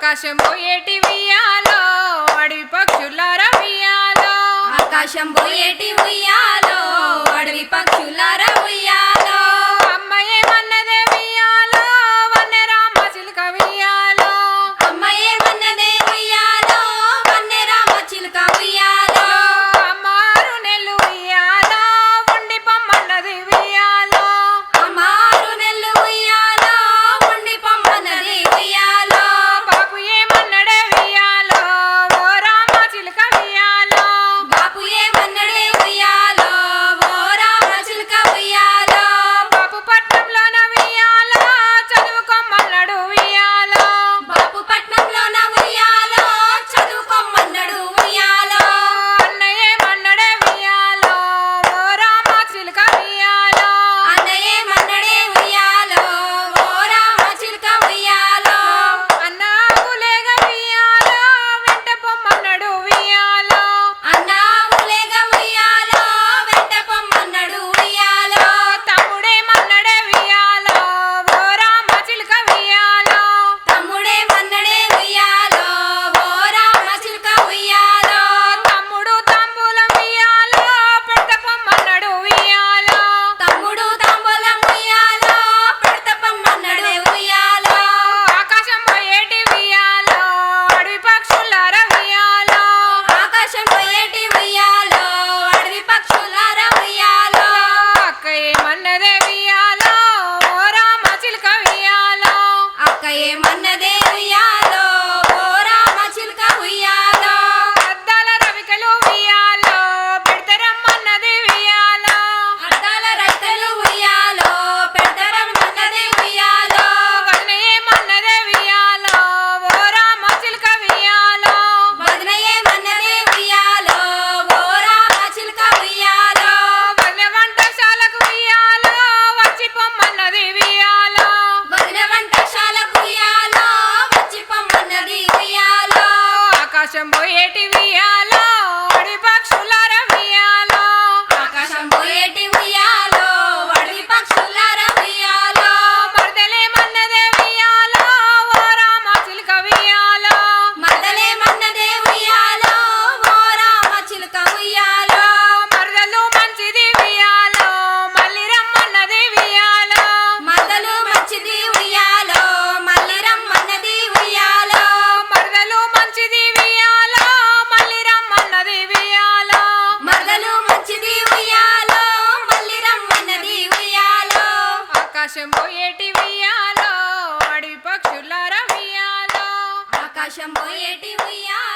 ఆకాశం పోయేటి ఉయ్యాలో? అడవి పక్షుల రవియాలో రవియా மன்னதவிய ಶಂಭು ಏಟಿ ವಿಯಾಲ పోయేటి ఉయ్యాలో? అడవి పక్షుల రమియాలో ఆకాశం పోయేటి ఉయ్యాలో?